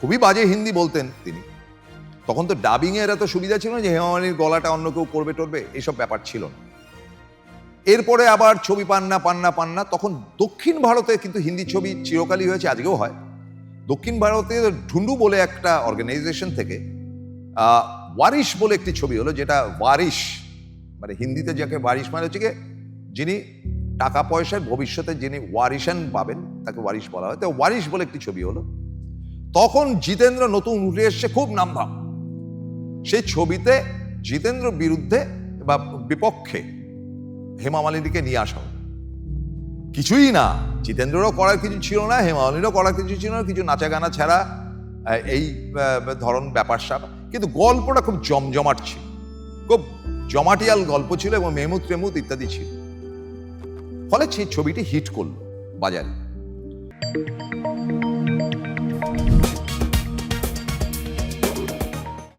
খুবই বাজে হিন্দি বলতেন তিনি। তখন তো ডাবিং এর এত সুবিধা ছিল না যে হেমামালিনীর গলাটা অন্য কেউ করবে টরবে এইসব ব্যাপার ছিল না। এরপরে আবার ছবি পান্না পান্না পান্না, তখন দক্ষিণ ভারতে কিন্তু হিন্দি ছবি চিরকালই হয়েছে, আজকেও হয়। দক্ষিণ ভারতে ঢুন্ডু বলে একটা অর্গানাইজেশন থেকে ওয়ারিশ বলে একটি ছবি হলো, যেটা ওয়ারিশ মানে হিন্দিতে যাকে ওয়ারিশ মানে হচ্ছে যিনি টাকা পয়সায় ভবিষ্যতে যিনি ওয়ারিশান পাবেন, তাকে ওয়ারিশ বলা হয়। তো ওয়ারিশ বলে একটি ছবি হলো তখন জিতেন্দ্র নতুন উঠে এসছে খুব নামধাম সেই ছবিতে জিতেন্দ্র বিরুদ্ধে বা বিপক্ষে হেমা মালিনীকে নিয়ে আসা। কিছুই না, জিতেন্দ্ররও করার কিছু ছিল না হেমামালিনীরও করার কিছু ছিল না, কিছু নাচা গানা ছাড়া এই ধরন ব্যাপার স্যাপার। কিন্তু গল্পটা খুব জমজমাট ছিল। খুব জমাটিয়াল গল্প ছিল এবং মেহমুদ টেমুদ ইত্যাদি ছিল। ফলে সেই ছবিটি হিট করল বাজারে।